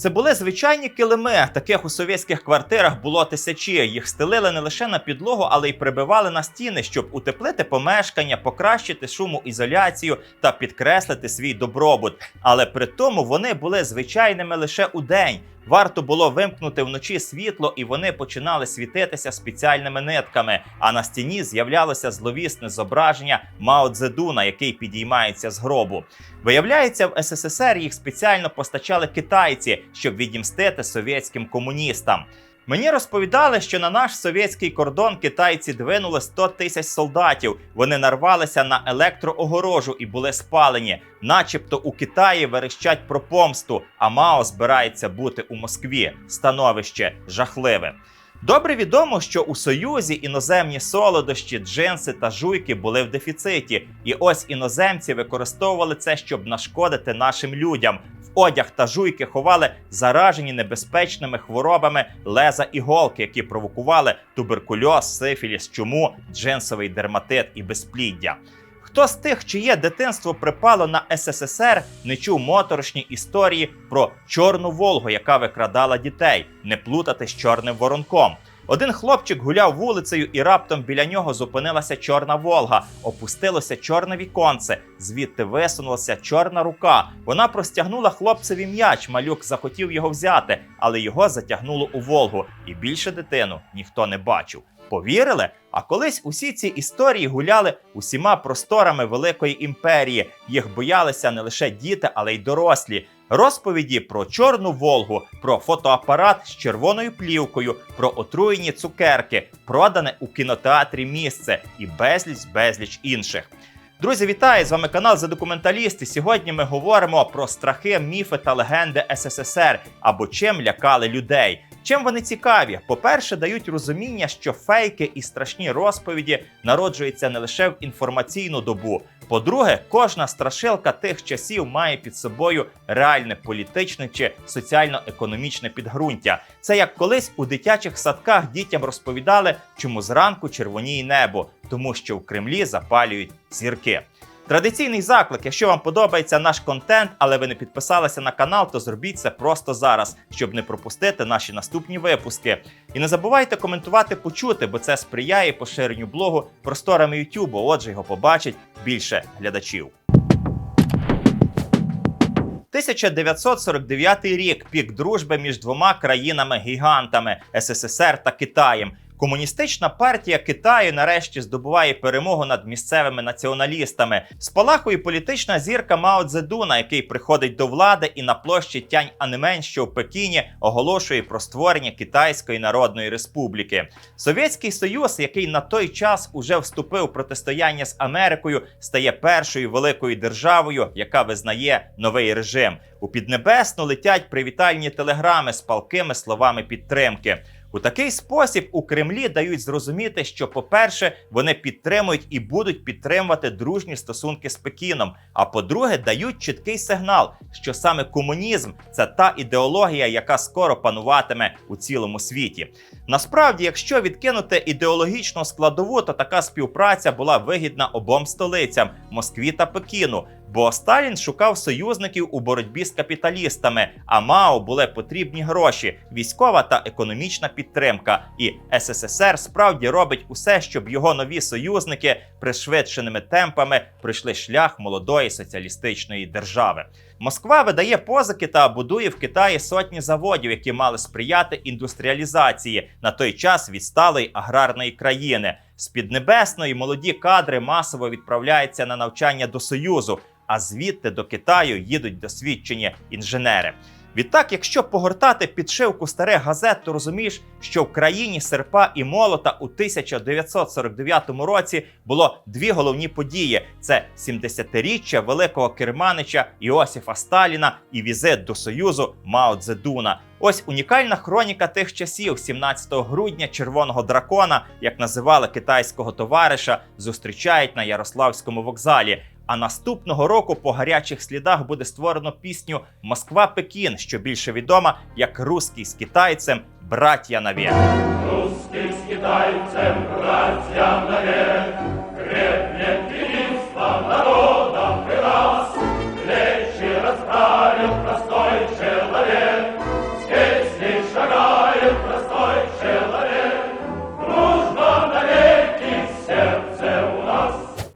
Це були звичайні килими. Таких у совєтських квартирах було тисячі. Їх стелили не лише на підлогу, але й прибивали на стіни, щоб утеплити помешкання, покращити шумоізоляцію та підкреслити свій добробут. Але при тому вони були звичайними лише у день. Варто було вимкнути вночі світло, і вони починали світитися спеціальними нитками. А на стіні з'являлося зловісне зображення Мао Цзедуна, який підіймається з гробу. Виявляється, в СССР їх спеціально постачали китайці, щоб відімстити совєтським комуністам. Мені розповідали, що на наш совєтський кордон китайці двинули 100 тисяч солдатів. Вони нарвалися на електроогорожу і були спалені, начебто у Китаї верещать про помсту, а Мао збирається бути у Москві. Становище жахливе. Добре відомо, що у Союзі іноземні солодощі, джинси та жуйки були в дефіциті, і ось іноземці використовували це, щоб нашкодити нашим людям. В одяг та жуйки ховали заражені небезпечними хворобами леза іголки, які провокували туберкульоз, сифіліс, чуму, джинсовий дерматит і безпліддя. Хто з тих, чиє дитинство припало на СССР, не чув моторошні історії про чорну Волгу, яка викрадала дітей, не плутати з чорним воронком. Один хлопчик гуляв вулицею, і раптом біля нього зупинилася чорна Волга. Опустилося чорне віконце, звідти висунулася чорна рука. Вона простягнула хлопцеві м'яч. Малюк захотів його взяти, але його затягнуло у Волгу, і більше дитину ніхто не бачив. Повірили? А колись усі ці історії гуляли усіма просторами великої імперії. Їх боялися не лише діти, але й дорослі. Розповіді про чорну Волгу, про фотоапарат з червоною плівкою, про отруєні цукерки, продане у кінотеатрі місце і безліч безліч інших. Друзі, вітаю! З вами канал за документалісти. Сьогодні ми говоримо про страхи, міфи та легенди СССР або чим лякали людей. Чим вони цікаві? По-перше, дають розуміння, що фейки і страшні розповіді народжуються не лише в інформаційну добу. По-друге, кожна страшилка тих часів має під собою реальне політичне чи соціально-економічне підґрунтя. Це як колись у дитячих садках дітям розповідали, чому зранку червоніє небо, тому що в Кремлі запалюють зірки. Традиційний заклик, якщо вам подобається наш контент, але ви не підписалися на канал, то зробіть це просто зараз, щоб не пропустити наші наступні випуски. І не забувайте коментувати, почути, бо це сприяє поширенню блогу просторами YouTube, отже, його побачить більше глядачів. 1949 рік пік дружби між двома країнами-гігантами СССР та Китаєм. Комуністична партія Китаю нарешті здобуває перемогу над місцевими націоналістами. Спалахує політична зірка Мао Цзедуна, який приходить до влади і на площі Тянь Анемен, що в Пекіні, оголошує про створення Китайської Народної Республіки. Совєтський Союз, який на той час уже вступив в протистояння з Америкою, стає першою великою державою, яка визнає новий режим. У Піднебесну летять привітальні телеграми з палкими словами підтримки. У такий спосіб у Кремлі дають зрозуміти, що, по-перше, вони підтримують і будуть підтримувати дружні стосунки з Пекіном. А по-друге, дають чіткий сигнал, що саме комунізм це та ідеологія, яка скоро пануватиме у цілому світі. Насправді, якщо відкинути ідеологічну складову, то така співпраця була вигідна обом столицям Москві та Пекіну. Бо Сталін шукав союзників у боротьбі з капіталістами, а Мао були потрібні гроші, військова та економічна підтримка. І СССР справді робить усе, щоб його нові союзники пришвидшеними темпами пройшли шлях молодої соціалістичної держави. Москва видає позики та будує в Китаї сотні заводів, які мали сприяти індустріалізації на той час відсталої аграрної країни. З Піднебесної молоді кадри масово відправляються на навчання до Союзу, а звідти до Китаю їдуть досвідчені інженери. Відтак, якщо погортати підшивку старих газет, то розумієш, що в країні серпа і молота у 1949 році було дві головні події: це 70-річчя великого керманича Іосифа Сталіна і візит до Союзу Мао Цзедуна. Ось унікальна хроніка тих часів, 17 грудня червоного дракона, як називали китайського товариша, зустрічають на Ярославському вокзалі. А наступного року по гарячих слідах буде створено пісню Москва Пекін, що більше відома як Руський з китайцем Братья навек. Русський з китайцем, братья навек,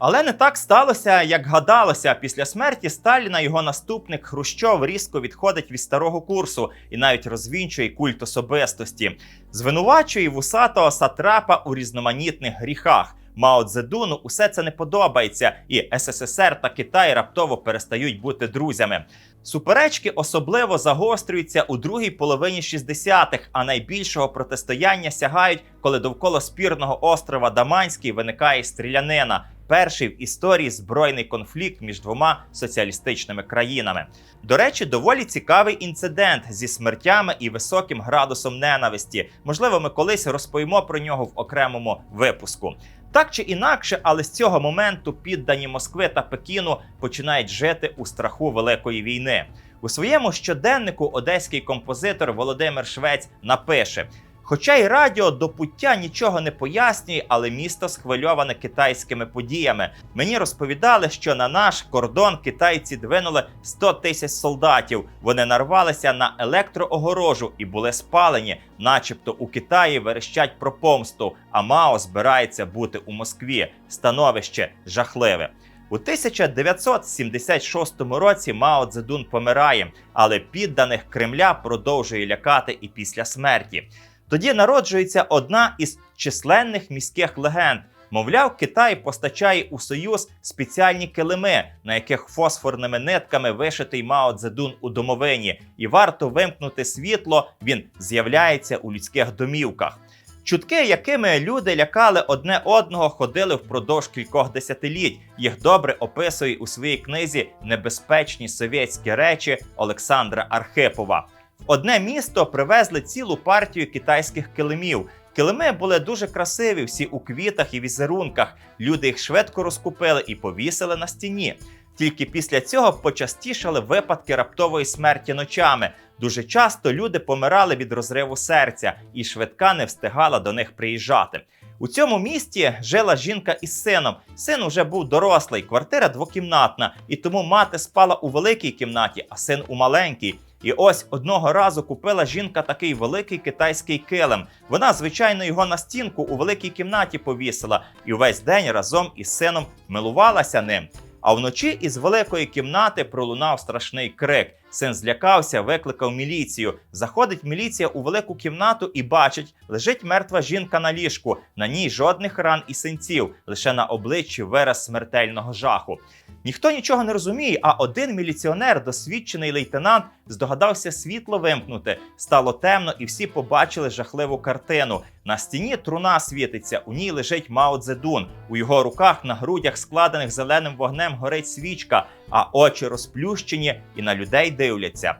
Але не так сталося, як гадалося. Після смерті Сталіна його наступник Хрущов різко відходить від старого курсу і навіть розвінчує культ особистості, звинувачує вусатого сатрапа у різноманітних гріхах. Мао Цзедуну усе це не подобається, і СССР та Китай раптово перестають бути друзями. Суперечки особливо загострюються у другій половині 60-х, а найбільшого протистояння сягають, коли довкола спірного острова Даманський виникає стрілянина. Перший в історії збройний конфлікт між двома соціалістичними країнами. До речі, доволі цікавий інцидент зі смертями і високим градусом ненависті. Можливо, ми колись розповімо про нього в окремому випуску. Так чи інакше, але з цього моменту піддані Москви та Пекіну починають жити у страху великої війни. У своєму щоденнику одеський композитор Володимир Швець напише: Хоча й радіо до пуття нічого не пояснює, але місто схвильоване китайськими подіями. Мені розповідали, що на наш кордон китайці двинули 100 тисяч солдатів. Вони нарвалися на електроогорожу і були спалені, начебто у Китаї верещать про помсту. А Мао збирається бути у Москві. Становище жахливе. У 1976 році Мао Цзедун помирає, але підданих Кремля продовжує лякати і після смерті. Тоді народжується одна із численних міських легенд. Мовляв, Китай постачає у Союз спеціальні килими, на яких фосфорними нитками вишитий Мао Цзедун у домовині, і варто вимкнути світло, він з'являється у людських домівках. Чутки, якими люди лякали одне одного, ходили впродовж кількох десятиліть. Їх добре описує у своїй книзі Небезпечні совєтські речі Олександра Архипова. Одне місто привезли цілу партію китайських килимів. Килими були дуже красиві, всі у квітах і візерунках. Люди їх швидко розкупили і повісили на стіні. Тільки після цього почастішали випадки раптової смерті ночами. Дуже часто люди помирали від розриву серця, і швидка не встигала до них приїжджати. У цьому місті жила жінка із сином. Син уже був дорослий, квартира двокімнатна, і тому мати спала у великій кімнаті, а син у маленькій. І ось одного разу купила жінка такий великий китайський килим. Вона, звичайно, його на стінку у великій кімнаті повісила і увесь день разом із сином милувалася ним. А вночі із великої кімнати пролунав страшний крик. Син злякався, викликав міліцію. Заходить міліція у велику кімнату і бачить, лежить мертва жінка на ліжку. На ній жодних ран і синців, лише на обличчі вираз смертельного жаху. Ніхто нічого не розуміє, а один міліціонер, досвідчений лейтенант, здогадався світло вимкнути. Стало темно, і всі побачили жахливу картину. На стіні труна світиться, у ній лежить Мао Цзедун. У його руках на грудях, складених зеленим вогнем, горить свічка, а очі розплющені і на людей дивляться.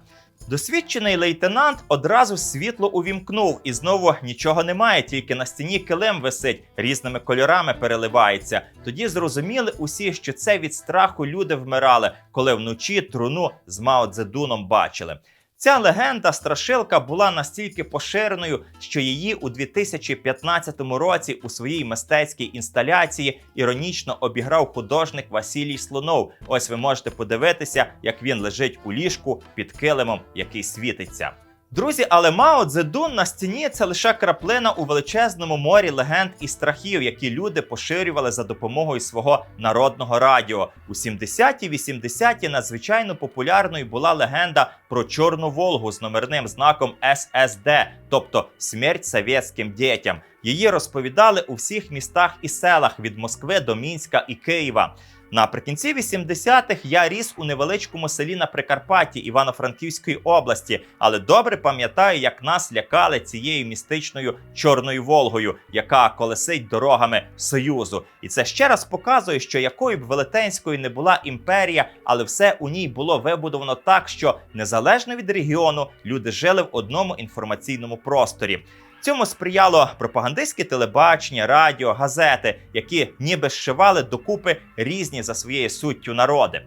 Досвідчений лейтенант одразу світло увімкнув, і знову нічого немає, тільки на стіні килим висить, різними кольорами переливається. Тоді зрозуміли усі, що це від страху люди вмирали, коли вночі труну з Мао Цзедуном бачили. Ця легенда страшилка була настільки поширеною, що її у 2015 році у своїй мистецькій інсталяції іронічно обіграв художник Василій Слонов. Ось ви можете подивитися, як він лежить у ліжку під килимом, який світиться. Друзі, але Мао Цзедун на стіні це лише краплина у величезному морі легенд і страхів, які люди поширювали за допомогою свого народного радіо. У 70-ті, 80-ті надзвичайно популярною була легенда про Чорну Волгу з номерним знаком ССД, тобто смерть совєтським дітям. Її розповідали у всіх містах і селах від Москви до Мінська і Києва. Наприкінці 80-х я ріс у невеличкому селі на Прикарпатті Івано-Франківської області, але добре пам'ятаю, як нас лякали цією містичною чорною Волгою, яка колесить дорогами Союзу. І це ще раз показує, що якою б велетенською не була імперія, але все у ній було вибудовано так, що незалежно від регіону люди жили в одному інформаційному просторі. Цьому сприяло пропагандистське телебачення, радіо, газети, які ніби зшивали докупи різні за своєю суттю народи.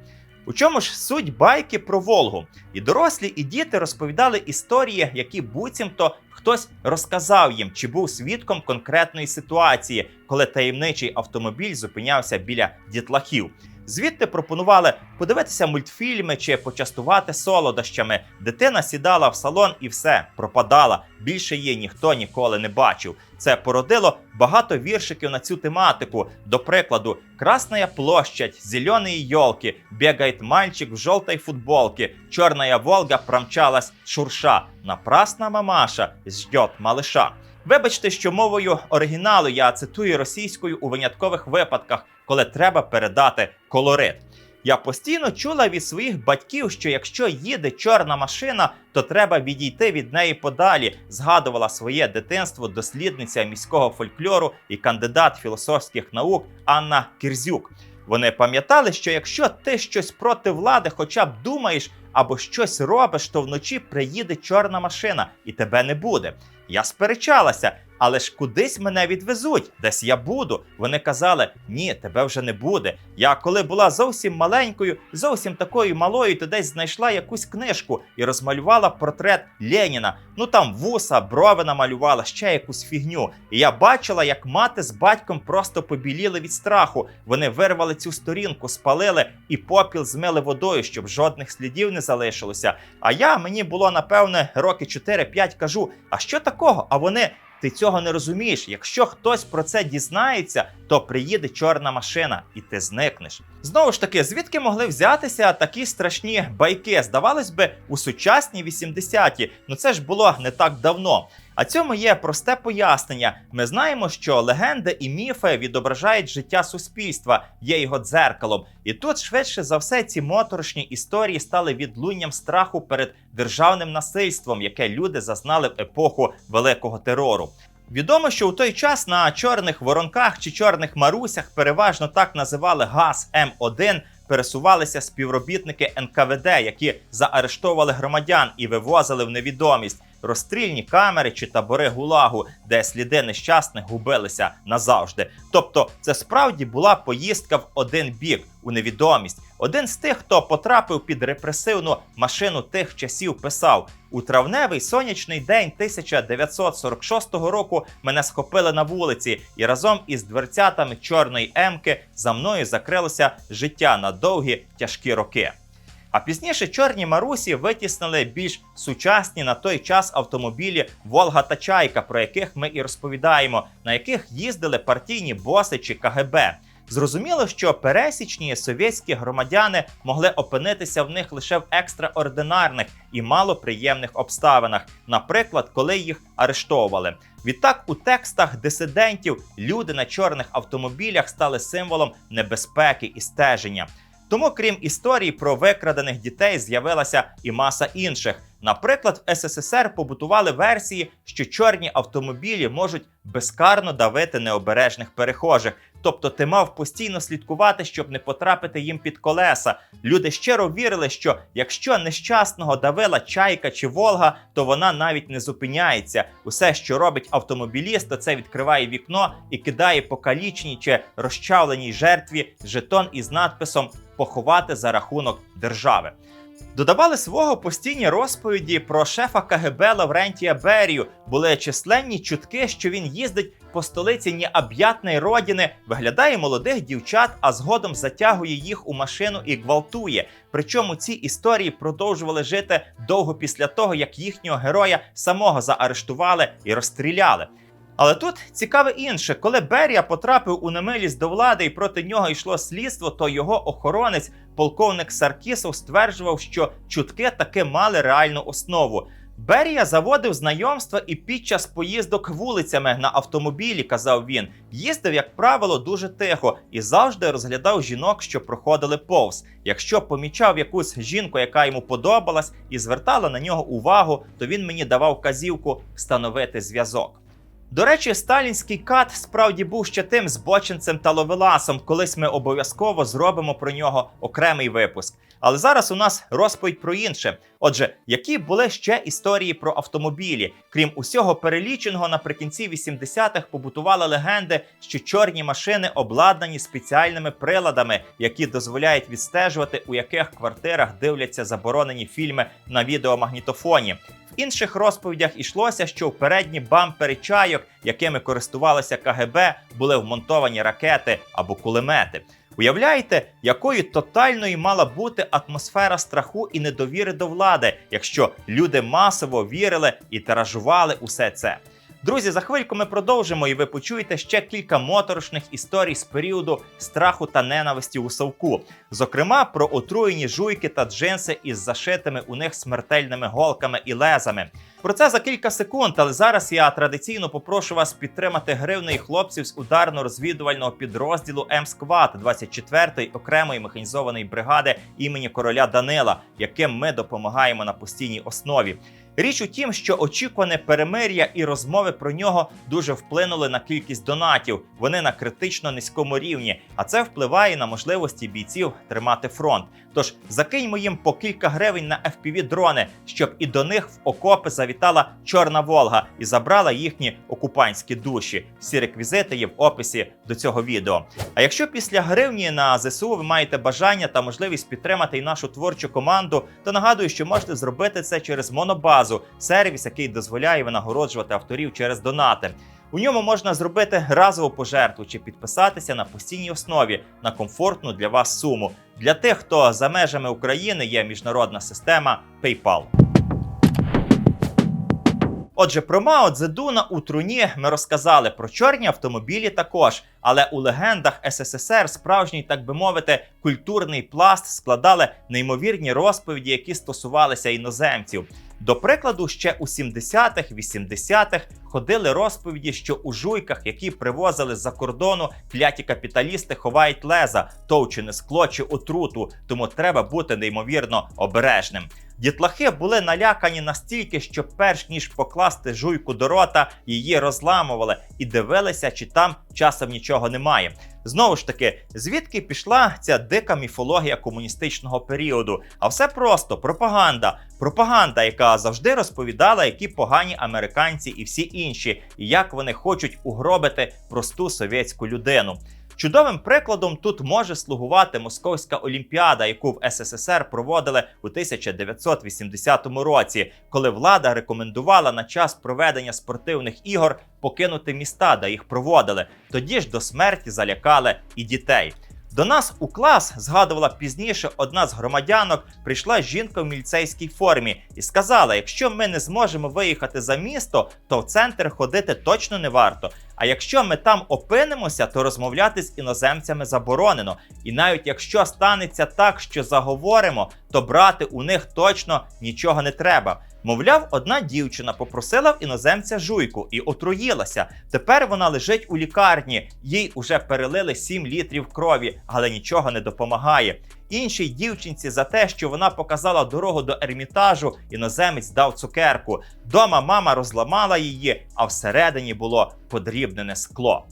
У чому ж суть байки про Волгу? І дорослі, і діти розповідали історії, які буцімто хтось розказав їм, чи був свідком конкретної ситуації, коли таємничий автомобіль зупинявся біля дітлахів. Звідти пропонували подивитися мультфільми чи почастувати солодощами. Дитина сідала в салон і все пропадала. Більше її ніхто ніколи не бачив. Це породило багато віршиків на цю тематику. До прикладу, Красная площадь, зеленые елки, бегает мальчик в желтой футболке, черная Волга промчалась шурша, напрасна мамаша ждет малыша. Вибачте, що мовою оригіналу я цитую російською у виняткових випадках, коли треба передати колорит. Я постійно чула від своїх батьків, що якщо їде чорна машина, то треба відійти від неї подалі. Згадувала своє дитинство дослідниця міського фольклору і кандидат філософських наук Анна Кірзюк. Вони пам'ятали, що якщо ти щось проти влади, хоча б думаєш або щось робиш, то вночі приїде чорна машина і тебе не буде. Я сперечалася, але ж кудись мене відвезуть, десь я буду. Вони казали: ні, тебе вже не буде. Я коли була зовсім маленькою, зовсім такою малою, то десь знайшла якусь книжку і розмалювала портрет Леніна. Ну там вуса, брови намалювала, ще якусь фігню. І я бачила, як мати з батьком просто побіліли від страху. Вони вирвали цю сторінку, спалили і попіл змили водою, щоб жодних слідів не залишилося. А я мені було напевне роки 4-5, кажу: а що такого? А вони. Ти цього не розумієш. Якщо хтось про це дізнається, то приїде чорна машина, і ти зникнеш. Знову ж таки, звідки могли взятися такі страшні байки? Здавалось би, у сучасні 80-ті. Ну це ж було не так давно. А цьому є просте пояснення. Ми знаємо, що легенди і міфи відображають життя суспільства, є його дзеркалом. І тут швидше за все ці моторошні історії стали відлунням страху перед державним насильством, яке люди зазнали в епоху великого терору. Відомо, що у той час на чорних воронках чи чорних марусях переважно так називали газ М1. Пересувалися співробітники НКВД, які заарештовували громадян і вивозили в невідомість розстрільні камери чи табори гулагу, де сліди нещасних губилися назавжди. Тобто, це справді була поїздка в один бік у невідомість. Один з тих, хто потрапив під репресивну машину тих часів, писав: у травневий сонячний день 1946 року мене схопили на вулиці, і разом із дверцятами чорної емки за мною закрилося життя на довгі тяжкі роки. А пізніше чорні Марусі витіснили більш сучасні на той час автомобілі Волга та Чайка, про яких ми і розповідаємо, на яких їздили партійні боси чи КГБ. Зрозуміло, що пересічні совєтські громадяни могли опинитися в них лише в екстраординарних і малоприємних обставинах, наприклад, коли їх арештовували. Відтак, у текстах дисидентів люди на чорних автомобілях стали символом небезпеки і стеження. Тому, крім історії про викрадених дітей, з'явилася і маса інших. Наприклад, в СССР побутували версії, що чорні автомобілі можуть безкарно давити необережних перехожих. Тобто ти мав постійно слідкувати, щоб не потрапити їм під колеса. Люди щиро вірили, що якщо нещасного давила чайка чи Волга, то вона навіть не зупиняється. Усе, що робить автомобіліст, то це відкриває вікно і кидає покаліченій чи розчавленій жертві жетон із надписом Поховати за рахунок держави. Додавали свого постійні розповіді про шефа КГБ Лаврентія Берію. Були численні чутки, що він їздить по столиці необ'ятної родини, виглядає молодих дівчат, а згодом затягує їх у машину і гвалтує. Причому ці історії продовжували жити довго після того, як їхнього героя самого заарештували і розстріляли. Але тут цікаве інше, коли Берія потрапив у немилість до влади і проти нього йшло слідство, то його охоронець, полковник Саркісов, стверджував, що чутки таки мали реальну основу. Берія заводив знайомства і під час поїздок вулицями на автомобілі, казав він, їздив, як правило, дуже тихо і завжди розглядав жінок, що проходили повз. Якщо помічав якусь жінку, яка йому подобалась, і звертала на нього увагу, то він мені давав казівку встановити зв'язок. До речі, сталінський кат справді був ще тим збочинцем та ловеласом. Колись ми обов'язково зробимо про нього окремий випуск. Але зараз у нас розповідь про інше. Отже, які були ще історії про автомобілі? Крім усього переліченого, наприкінці 80-х побутували легенди, що чорні машини обладнані спеціальними приладами, які дозволяють відстежувати, у яких квартирах дивляться заборонені фільми на відеомагнітофоні. Інших розповідях ішлося, що в передні бампери чайок, якими користувалися КГБ, були вмонтовані ракети або кулемети. Уявляєте, якою тотальною мала бути атмосфера страху і недовіри до влади, якщо люди масово вірили і тиражували усе це. Друзі, за хвильку ми продовжимо, і ви почуєте ще кілька моторошних історій з періоду страху та ненависті у Савку. Зокрема, про отруєні жуйки та джинси із зашитими у них смертельними голками і лезами. Про це за кілька секунд, але зараз я традиційно попрошу вас підтримати гривнею хлопців з ударно-розвідувального підрозділу М-Сквад 24-ї окремої механізованої бригади імені короля Данила, яким ми допомагаємо на постійній основі. Річ у тім, що очікуване перемир'я і розмови про нього дуже вплинули на кількість донатів. Вони на критично низькому рівні, а це впливає на можливості бійців тримати фронт. Тож закиньмо їм по кілька гривень на fpv дрони, щоб і до них в окопи завітала Чорна Волга і забрала їхні окупантські душі. Всі реквізити є в описі до цього відео. А якщо після гривні на ЗСУ ви маєте бажання та можливість підтримати і нашу творчу команду, то нагадую, що можете зробити це через Монобазу, сервіс, який дозволяє винагороджувати авторів через донати. У ньому можна зробити разову пожертву чи підписатися на постійній основі на комфортну для вас суму. Для тих, хто за межами України є міжнародна система PayPal. Отже, про Мао Цзедуна у труні ми розказали про чорні автомобілі також, але у легендах СССР справжній, так би мовити, культурний пласт складали неймовірні розповіді, які стосувалися іноземців. До прикладу, ще у 70-х, 80-х ходили розповіді, що у жуйках, які привозили з-за кордону, кляті капіталісти ховають леза, товчене скло чи отруту, тому треба бути неймовірно обережним. Дітлахи були налякані настільки, що перш ніж покласти жуйку до рота, її розламували і дивилися, чи там часом нічого немає. Знову ж таки, звідки пішла ця дика міфологія комуністичного періоду? А все просто пропаганда. Пропаганда, яка завжди розповідала, які погані американці і всі інші, і як вони хочуть угробити просту совєтську людину. Чудовим прикладом тут може слугувати Московська олімпіада, яку в СССР проводили у 1980 році, коли влада рекомендувала на час проведення спортивних ігор покинути міста, де їх проводили. Тоді ж до смерті залякали і дітей. До нас у клас згадувала пізніше одна з громадянок. Прийшла жінка в міліцейській формі і сказала: якщо ми не зможемо виїхати за місто, то в центр ходити точно не варто. А якщо ми там опинимося, то розмовляти з іноземцями заборонено. І навіть якщо станеться так, що заговоримо, то брати у них точно нічого не треба. Мовляв, одна дівчина попросила в іноземця жуйку і отруїлася. Тепер вона лежить у лікарні, їй уже перелили 7 літрів крові, але нічого не допомагає. Іншій дівчинці за те, що вона показала дорогу до ермітажу, іноземець дав цукерку. Дома мама розламала її, а всередині було подрібнене скло.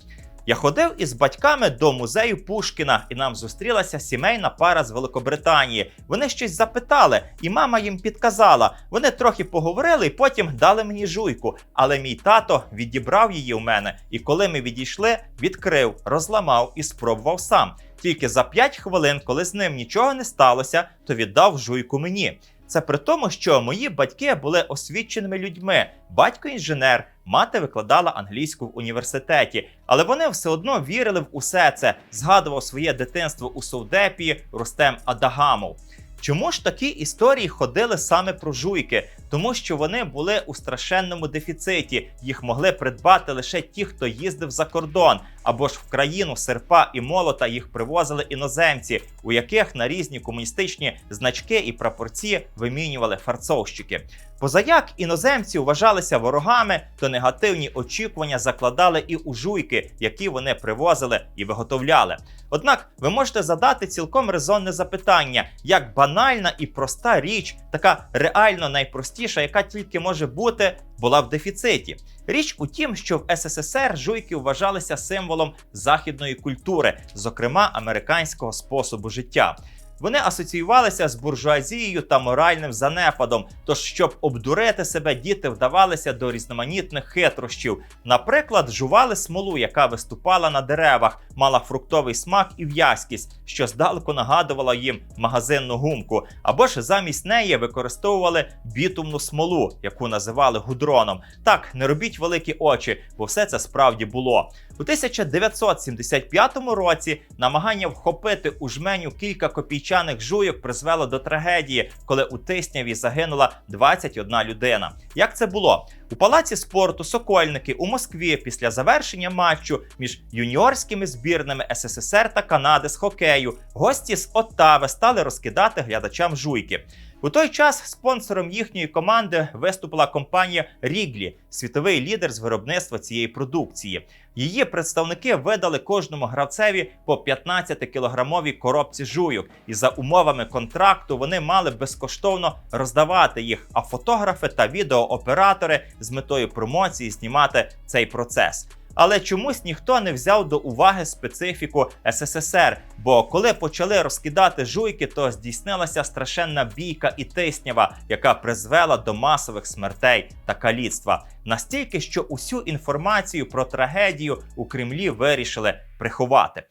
Я ходив із батьками до музею Пушкіна, і нам зустрілася сімейна пара з Великобританії. Вони щось запитали, і мама їм підказала. Вони трохи поговорили і потім дали мені жуйку. Але мій тато відібрав її у мене, і коли ми відійшли, відкрив, розламав і спробував сам. Тільки за 5 хвилин, коли з ним нічого не сталося, то віддав жуйку мені. Це при тому, що мої батьки були освіченими людьми. Батько інженер, мати викладала англійську в університеті, але вони все одно вірили в усе це. Згадував своє дитинство у Совдепі Рустем Адагамов. Чому ж такі історії ходили саме про жуйки? Тому що вони були у страшенному дефіциті. Їх могли придбати лише ті, хто їздив за кордон, або ж в країну серпа і молота їх привозили іноземці, у яких на різні комуністичні значки і прапорці вимінювали фарцовщики. Позаяк іноземці вважалися ворогами, то негативні очікування закладали і у жуйки, які вони привозили і виготовляли. Однак ви можете задати цілком резонне запитання, як банальна і проста річ, така реально найпростіша, яка тільки може бути, була в дефіциті. Річ у тім, що в СССР жуйки вважалися символом західної культури, зокрема американського способу життя. Вони асоціювалися з буржуазією та моральним занепадом. Тож, щоб обдурити себе, діти вдавалися до різноманітних хитрощів. Наприклад, жували смолу, яка виступала на деревах, мала фруктовий смак і в'язкість, що здалеку нагадувала їм магазинну гумку, або ж замість неї використовували бітумну смолу, яку називали гудроном. Так, не робіть великі очі, бо все це справді було. У 1975 році намагання вхопити у жменю кілька копійчаних жуйок призвело до трагедії, коли у Тисняві загинула 21 людина. Як це було? У палаці спорту Сокольники у Москві після завершення матчу між юніорськими збірними СССР та Канади з хокею гості з Оттави стали розкидати глядачам жуйки. У той час спонсором їхньої команди виступила компанія Ріглі, світовий лідер з виробництва цієї продукції. Її представники видали кожному гравцеві по 15-кілограмовій коробці жуйок, і за умовами контракту вони мали безкоштовно роздавати їх, а фотографи та відеооператори з метою промоції знімати цей процес. Але чомусь ніхто не взяв до уваги специфіку СССР. Бо коли почали розкидати жуйки, то здійснилася страшенна бійка і тиснява, яка призвела до масових смертей та каліцтва. Настільки, що усю інформацію про трагедію у Кремлі вирішили приховати.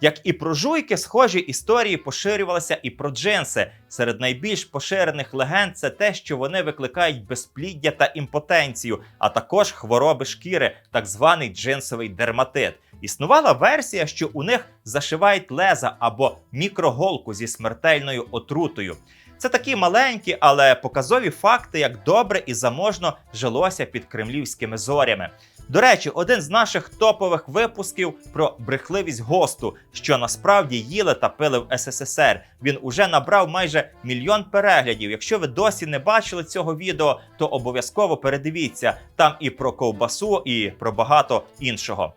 Як і про жуйки, схожі історії поширювалися і про джинси. Серед найбільш поширених легенд це те, що вони викликають безпліддя та імпотенцію, а також хвороби шкіри, так званий джинсовий дерматит. Існувала версія, що у них зашивають леза або мікроголку зі смертельною отрутою. Це такі маленькі, але показові факти, як добре і заможно жилося під кремлівськими зорями. До речі, один з наших топових випусків про брехливість госту, що насправді їли та пили в СССР. Він уже набрав майже мільйон переглядів. Якщо ви досі не бачили цього відео, то обов'язково передивіться там і про ковбасу, і про багато іншого.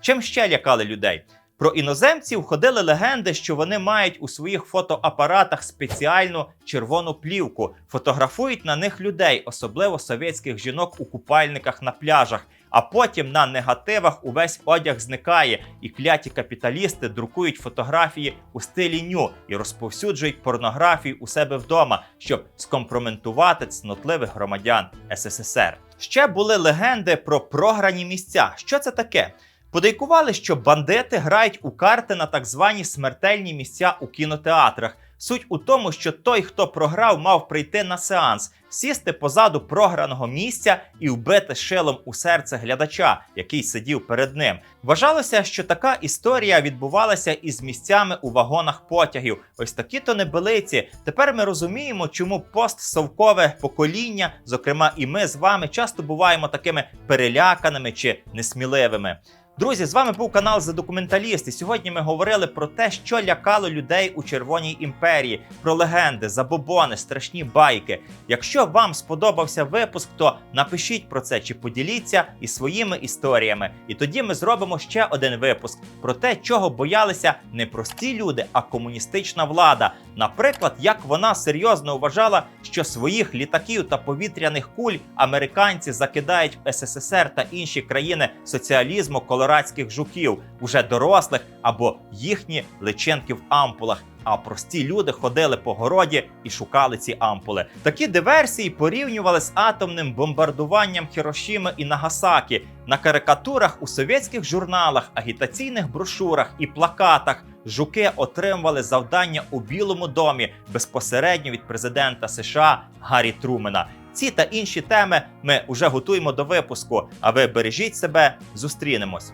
Чим ще лякали людей? Про іноземців ходили легенди, що вони мають у своїх фотоапаратах спеціальну червону плівку, фотографують на них людей, особливо совєтських жінок у купальниках на пляжах. А потім на негативах увесь одяг зникає, і кляті капіталісти друкують фотографії у стилі ню і розповсюджують порнографію у себе вдома, щоб скомпроментувати цнотливих громадян СССР. Ще були легенди про програні місця. Що це таке? Подейкували, що бандити грають у карти на так звані смертельні місця у кінотеатрах. Суть у тому, що той, хто програв, мав прийти на сеанс, сісти позаду програного місця і вбити шилом у серце глядача, який сидів перед ним. Вважалося, що така історія відбувалася із місцями у вагонах потягів. Ось такі то небелиці. Тепер ми розуміємо, чому постсовкове покоління, зокрема і ми з вами, часто буваємо такими переляканими чи несміливими. Друзі, з вами був канал за документаліст. Сьогодні ми говорили про те, що лякало людей у Червоній імперії, про легенди, забобони, страшні байки. Якщо вам сподобався випуск, то напишіть про це чи поділіться і своїми історіями. І тоді ми зробимо ще один випуск про те, чого боялися не прості люди, а комуністична влада. Наприклад, як вона серйозно вважала, що своїх літаків та повітряних куль американці закидають в СССР та інші країни соціалізму колорадських жуків, уже дорослих або їхні личинки в ампулах. А прості люди ходили по городі і шукали ці ампули. Такі диверсії порівнювали з атомним бомбардуванням Хірошіми і Нагасакі на карикатурах у совєтських журналах, агітаційних брошурах і плакатах. Жуки отримували завдання у Білому домі безпосередньо від президента США Гаррі Трумена. Ці та інші теми ми вже готуємо до випуску. А ви бережіть себе, зустрінемось.